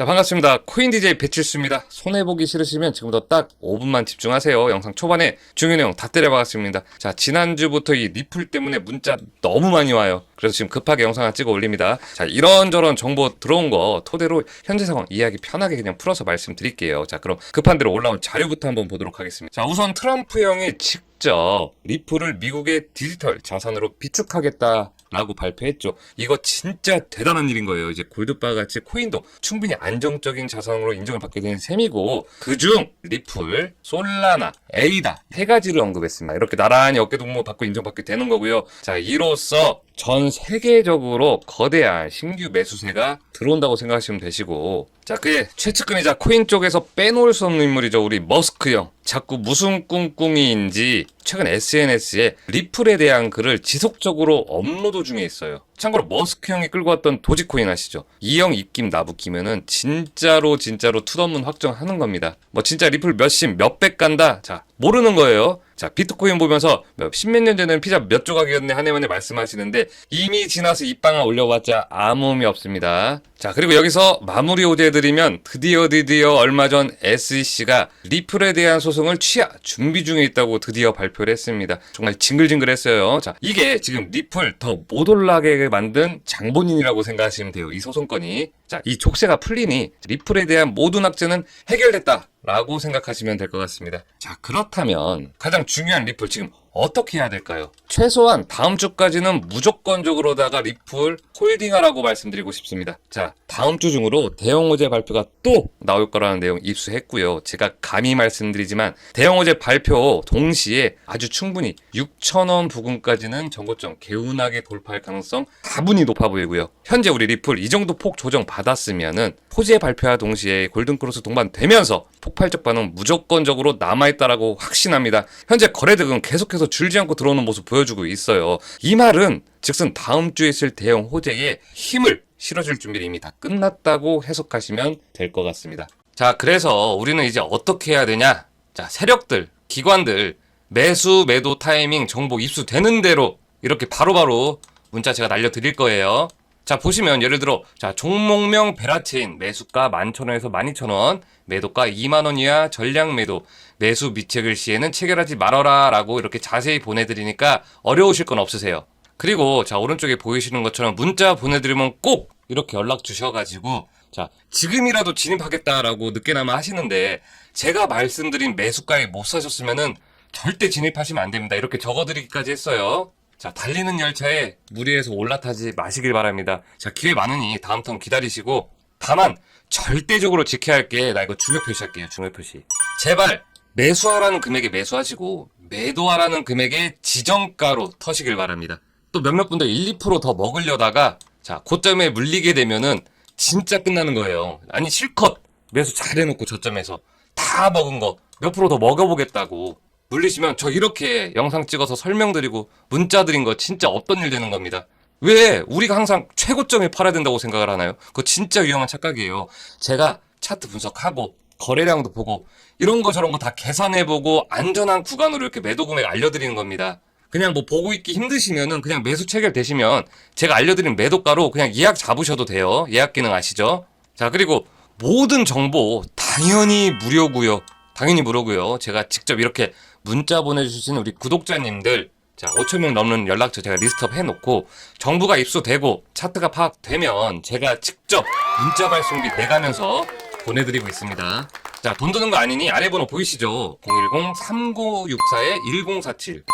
자, 반갑습니다. 코인 DJ 배칠수입니다. 손해보기 싫으시면 지금부터 딱 5분만 집중하세요. 영상 초반에 중요한 내용 다 때려박았습니다. 자, 지난주부터 이 리플 때문에 문자 너무 많이 와요. 그래서 지금 급하게 영상을 찍어 올립니다. 자, 이런저런 정보 들어온 거 토대로 현재 상황 이야기 편하게 그냥 풀어서 말씀드릴게요. 자, 그럼 급한 대로 올라온 자료부터 한번 보도록 하겠습니다. 자, 우선 트럼프 형이 직접 리플을 미국의 디지털 자산으로 비축하겠다. 라고 발표했죠. 이거 진짜 대단한 일인 거예요. 이제 골드바 같이 코인도 충분히 안정적인 자산으로 인정을 받게 되는 셈이고 그중 리플, 솔라나, 에이다 세 가지를 언급했습니다. 이렇게 나란히 어깨 동무 받고 인정받게 되는 거고요. 자, 이로써 전 세계적으로 거대한 신규 매수세가 들어온다고 생각하시면 되시고 자, 그의 최측근이자 코인 쪽에서 빼놓을 수 없는 인물이죠. 우리 머스크 형. 자꾸 무슨 꿍꿍이인지 최근 SNS에 리플에 대한 글을 지속적으로 업로드 중에 있어요. 참고로 머스크 형이 끌고 왔던 도지코인 아시죠? 이형 입김 나부 끼면은 진짜로 진짜로 투더문 확정하는 겁니다. 뭐 진짜 리플 몇십 몇백 간다. 자 모르는 거예요. 자 비트코인 보면서 십몇 년 전에는 피자 몇 조각이었네 하네만에 말씀하시는데 이미 지나서 입방아 올려봤자 아무 의미 없습니다. 자 그리고 여기서 마무리 오제해드리면 드디어 드디어 얼마 전 SEC가 리플에 대한 소송을 취하 준비 중에 있다고 드디어 발표를 했습니다. 정말 징글징글했어요. 자 이게 지금 리플 더 못 올라가게 만든 장본인이라고 생각하시면 돼요. 이 소송건이 자 이 족쇄가 풀리니 리플에 대한 모든 악재는 해결됐다. 라고 생각하시면 될 것 같습니다. 자, 그렇다면 가장 중요한 리플 지금 어떻게 해야 될까요? 최소한 다음 주까지는 무조건적으로다가 리플 홀딩하라고 말씀드리고 싶습니다. 자, 다음 주 중으로 대형 호재 발표가 또 나올 거라는 내용 입수했고요. 제가 감히 말씀드리지만 대형 호재 발표 동시에 아주 충분히 6천원 부근까지는 정고점 개운하게 돌파할 가능성 다분히 높아 보이고요. 현재 우리 리플 이 정도 폭 조정 받았으면은 호재 발표와 동시에 골든크로스 동반되면서 폭발적 반응 무조건적으로 남아있다라고 확신합니다. 현재 거래대금 계속해서 줄지 않고 들어오는 모습 보여주고 있어요. 이 말은 즉슨 다음 주에 있을 대형 호재에 힘을 실어줄 준비를 이미 다 끝났다고 해석하시면 될 것 같습니다. 자, 그래서 우리는 이제 어떻게 해야 되냐? 자, 세력들, 기관들, 매수, 매도 타이밍 정보 입수되는 대로 이렇게 바로바로 문자 제가 날려드릴 거예요. 자, 보시면 예를 들어, 자, 종목명 베라체인 매수가 11,000원에서 12,000원, 매도가 2만 원 이하 전량 매도, 매수 미책을 시에는 체결하지 말아라 라고 이렇게 자세히 보내 드리니까 어려우실 건 없으세요. 그리고 자, 오른쪽에 보이시는 것처럼 문자 보내 드리면 꼭 이렇게 연락 주셔 가지고 자, 지금이라도 진입하겠다라고 늦게나마 하시는데 제가 말씀드린 매수가에 못 사셨으면은 절대 진입하시면 안 됩니다. 이렇게 적어드리기까지 했어요. 자, 달리는 열차에 무리해서 올라타지 마시길 바랍니다. 자, 기회 많으니 다음 턴 기다리시고 다만 절대적으로 지켜야 할 게 나 이거 중요 표시할게요. 중요 표시. 제발 매수하라는 금액에 매수하시고 매도하라는 금액에 지정가로 터시길 바랍니다. 또 몇몇 분들 1, 2%더 먹으려다가 자, 고점에 물리게 되면은 진짜 끝나는 거예요. 아니 실컷 매수 잘 해놓고 저점에서 다 먹은 거 몇 프로 더 먹어보겠다고 물리시면 저 이렇게 영상 찍어서 설명드리고 문자 드린 거 진짜 없던 일 되는 겁니다. 왜 우리가 항상 최고점에 팔아야 된다고 생각을 하나요? 그거 진짜 위험한 착각이에요. 제가 차트 분석하고 거래량도 보고 이런 거 저런 거 다 계산해보고 안전한 구간으로 이렇게 매도 금액 알려드리는 겁니다. 그냥 뭐 보고 있기 힘드시면은 그냥 매수 체결 되시면 제가 알려드린 매도가로 그냥 예약 잡으셔도 돼요. 예약 기능 아시죠? 자 그리고 모든 정보 당연히 무료고요. 당연히 무료고요. 제가 직접 이렇게 문자 보내주신 우리 구독자님들 자 5천 명 넘는 연락처 제가 리스트업 해놓고 정부가 입수되고 차트가 파악되면 제가 직접 문자 발송비 내가면서 보내드리고 있습니다. 자, 돈 드는 거 아니니 아래 번호 보이시죠? 010-3964-1047.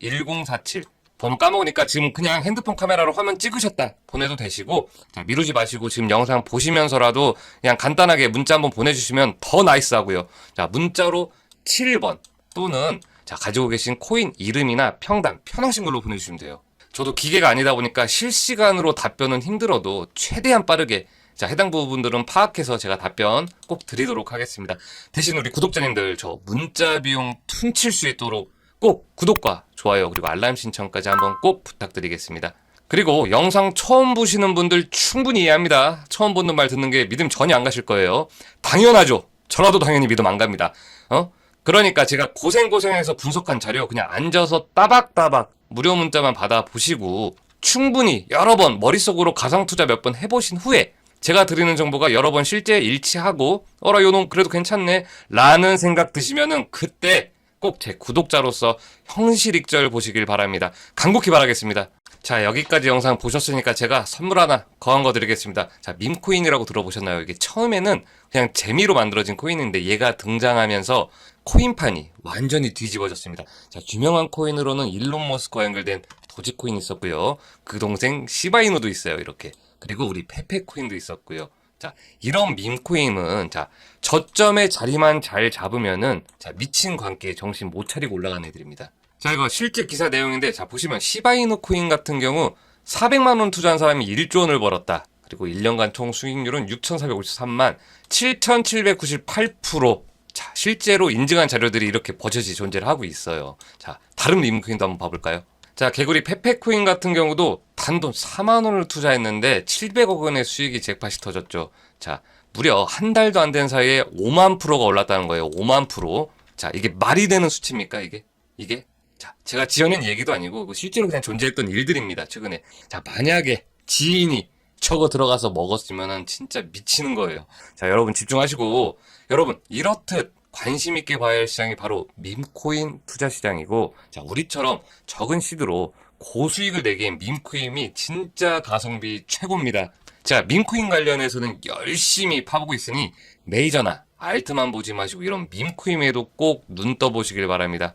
010-3964-1047. 번호 까먹으니까 지금 그냥 핸드폰 카메라로 화면 찍으셨다 보내도 되시고 자 미루지 마시고 지금 영상 보시면서라도 그냥 간단하게 문자 한번 보내주시면 더 나이스하고요 자 문자로 7번 또는 자 가지고 계신 코인 이름이나 평당 편하신 걸로 보내주시면 돼요 저도 기계가 아니다 보니까 실시간으로 답변은 힘들어도 최대한 빠르게 자, 해당 부분들은 파악해서 제가 답변 꼭 드리도록 하겠습니다. 대신 우리 구독자님들 저 문자 비용 퉁칠 수 있도록 꼭 구독과 좋아요 그리고 알람 신청까지 한번 꼭 부탁드리겠습니다. 그리고 영상 처음 보시는 분들 충분히 이해합니다. 처음 보는 말 듣는 게 믿음 전혀 안 가실 거예요. 당연하죠. 저라도 당연히 믿음 안 갑니다. 어? 그러니까 제가 고생고생해서 분석한 자료 그냥 앉아서 따박따박 무료 문자만 받아 보시고 충분히 여러 번 머릿속으로 가상 투자 몇 번 해보신 후에 제가 드리는 정보가 여러 번 실제 일치하고 어라 요놈 그래도 괜찮네 라는 생각 드시면은 그때 꼭 제 구독자로서 형실익절 보시길 바랍니다. 간곡히 바라겠습니다. 자 여기까지 영상 보셨으니까 제가 선물 하나 거한 거 드리겠습니다. 자 밈코인이라고 들어보셨나요? 이게 처음에는 그냥 재미로 만들어진 코인인데 얘가 등장하면서 코인판이 완전히 뒤집어졌습니다. 자 유명한 코인으로는 일론 머스크와 연결된 도지코인 있었고요. 그 동생 시바이누도 있어요. 이렇게 그리고 우리 페페코인도 있었고요. 자, 이런 밈코인은, 자, 저점의 자리만 잘 잡으면은, 자, 미친 관계에 정신 못 차리고 올라가는 애들입니다. 자, 이거 실제 기사 내용인데, 자, 보시면 시바이누 코인 같은 경우, 400만 원 투자한 사람이 1조 원을 벌었다. 그리고 1년간 총 수익률은 6,453만 7,798%. 자, 실제로 인증한 자료들이 이렇게 버젓이 존재를 하고 있어요. 자, 다른 밈코인도 한번 봐 볼까요? 자, 개구리 페페코인 같은 경우도 단돈 4만 원을 투자했는데 700억 원의 수익이 잭팟이 터졌죠. 자, 무려 한 달도 안 된 사이에 5만 프로가 올랐다는 거예요. 5만 프로. 자, 이게 말이 되는 수치입니까? 이게? 이게? 자, 제가 지어낸 얘기도 아니고 이거 실제로 그냥 존재했던 일들입니다. 최근에. 자, 만약에 지인이 저거 들어가서 먹었으면은 진짜 미치는 거예요. 자, 여러분 집중하시고 여러분 이렇듯 관심 있게 봐야 할 시장이 바로 밈코인 투자 시장이고 자, 우리처럼 적은 시드로 고수익을 내기엔 밈코인이 진짜 가성비 최고입니다. 자, 밈코인 관련해서는 열심히 파보고 있으니 메이저나 알트만 보지 마시고 이런 밈코인에도 꼭 눈 떠보시길 바랍니다.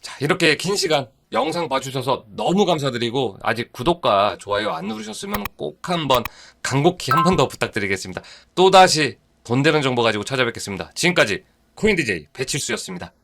자, 이렇게 긴 시간 영상 봐주셔서 너무 감사드리고 아직 구독과 좋아요 안 누르셨으면 꼭 한번 간곡히 한 번 더 부탁드리겠습니다. 또다시 돈 되는 정보 가지고 찾아뵙겠습니다. 지금까지 코인 DJ 배칠수였습니다.